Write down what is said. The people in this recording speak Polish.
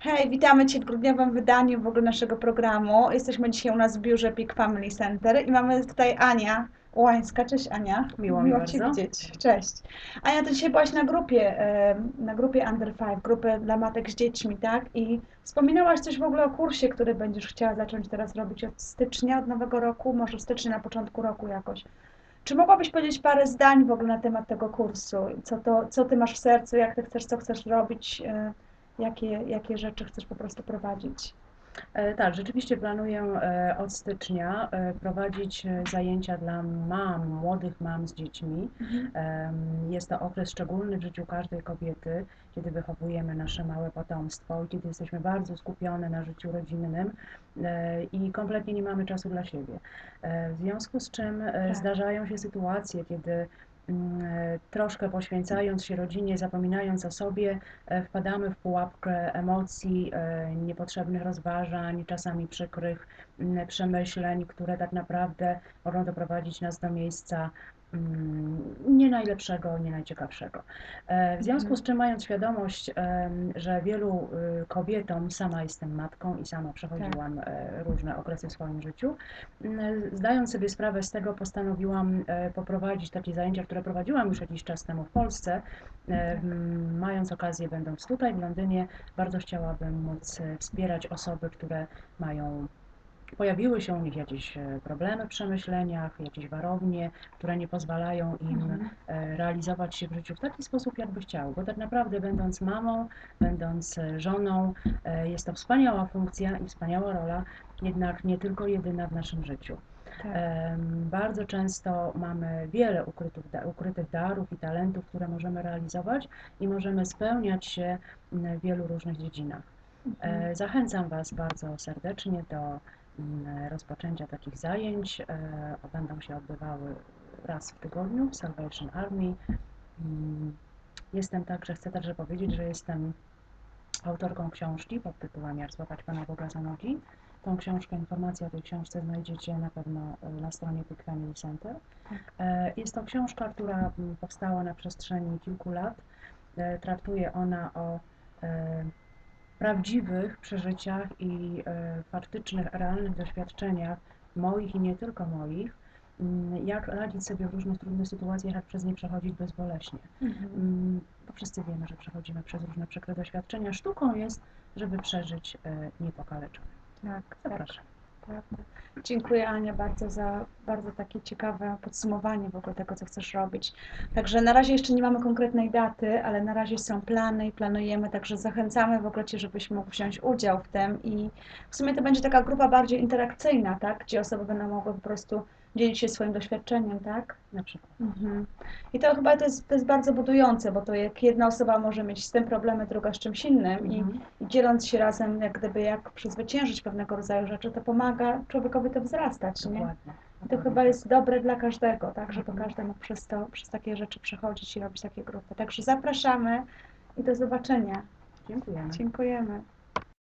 Hej, witamy Cię w grudniowym wydaniu w ogóle naszego programu. Jesteśmy dzisiaj u nas w biurze Peak Family Center i mamy tutaj Ania Łańska. Cześć Ania. Miło mi Cię bardzo. widzieć. Cześć. Ania, Ty dzisiaj byłaś na grupie, na grupie Under Five, grupę dla matek z dziećmi, tak? I wspominałaś coś w ogóle o kursie, który będziesz chciała zacząć teraz robić od stycznia, od nowego roku, może stycznia na początku roku jakoś. Czy mogłabyś powiedzieć parę zdań w ogóle na temat tego kursu? Co to, co Ty masz w sercu, jak Ty chcesz, co chcesz robić? e, Jakie, jakie rzeczy chcesz po prostu prowadzić? E, Tak, rzeczywiście planuję e, od stycznia e, prowadzić zajęcia dla mam, młodych mam z dziećmi. Em, Jest to okres szczególny w życiu każdej kobiety, kiedy wychowujemy nasze małe potomstwo i kiedy jesteśmy bardzo skupione na życiu rodzinnym i kompletnie nie mamy czasu dla siebie. W związku z czym Tak. zdarzają się sytuacje, kiedy troszkę poświęcając się rodzinie, zapominając o sobie, e, wpadamy w pułapkę emocji, e, niepotrzebnych rozważań, czasami przykrych mm, przemyśleń, które tak naprawdę mogą doprowadzić nas do miejsca mm, nie najlepszego, nie najciekawszego. E, W związku z czym, mając świadomość, że wielu y, kobietom, sama jestem matką i sama przechodziłam e, różne okresy w swoim życiu, mm, zdając sobie sprawę z tego, postanowiłam e, poprowadzić takie zajęcia, które prowadziłam już jakiś czas temu w Polsce. E, m, Mając okazję, będąc tutaj w Londynie, bardzo chciałabym móc wspierać osoby, które mają pojawiły się u nich jakieś e, problemy w przemyśleniach, jakieś warownie, które nie pozwalają im Mhm. e, realizować się w życiu w taki sposób, jakby chciały. Bo tak naprawdę, będąc mamą, będąc e, żoną, jest to wspaniała funkcja i wspaniała rola, jednak nie tylko jedyna w naszym życiu. Tak. Bardzo często mamy wiele ukrytych, ukrytych darów i talentów, które możemy realizować i możemy spełniać się w wielu różnych dziedzinach. Mhm. Zachęcam Was bardzo serdecznie do rozpoczęcia takich zajęć. E, Będą się odbywały raz w tygodniu w Salvation Army. Mm, Jestem także, chcę także powiedzieć, że jestem autorką książki pod tytułem Jak Pana Boga za nogi. Tą książkę, informacje o tej książce znajdziecie na pewno e, na stronie Big Family Center. E, Jest to książka, która mm, powstała na przestrzeni kilku lat. E, Traktuje ona o e, prawdziwych przeżyciach i e, faktycznych, realnych doświadczeniach moich i nie tylko moich, mm, jak radzić sobie w różnych trudnych sytuacjach, jak przez nie przechodzić bezboleśnie. Mhm. Mm, Bo wszyscy wiemy, że przechodzimy przez różne przykre doświadczenia. Sztuką jest, żeby przeżyć e, niepokaleczony. Tak, tak, Zapraszam. Prawda. Dziękuję Ania bardzo za bardzo takie ciekawe podsumowanie w ogóle tego, co chcesz robić. Także na razie jeszcze nie mamy konkretnej daty, ale na razie są plany i planujemy, także zachęcamy w ogóle Cię, żebyś mógł wziąć udział w tym i w sumie to będzie taka grupa bardziej interakcyjna, tak? Gdzie osoby będą mogły po prostu dzielić się swoim doświadczeniem, tak? Na przykład. Mhm. I to chyba to jest, to jest bardzo budujące, bo to jak jedna osoba może mieć z tym problemy, druga z czymś innym i, Mhm. i dzieląc się razem, jak gdyby jak przezwyciężyć pewnego rodzaju rzeczy, to pomaga człowiekowi to wzrastać, nie? Dokładnie. I to chyba jest dobre dla każdego, tak, żeby Mhm. każdy mógł przez to, przez takie rzeczy przechodzić i robić takie grupy. Także zapraszamy i do zobaczenia. Dziękujemy. Dziękujemy.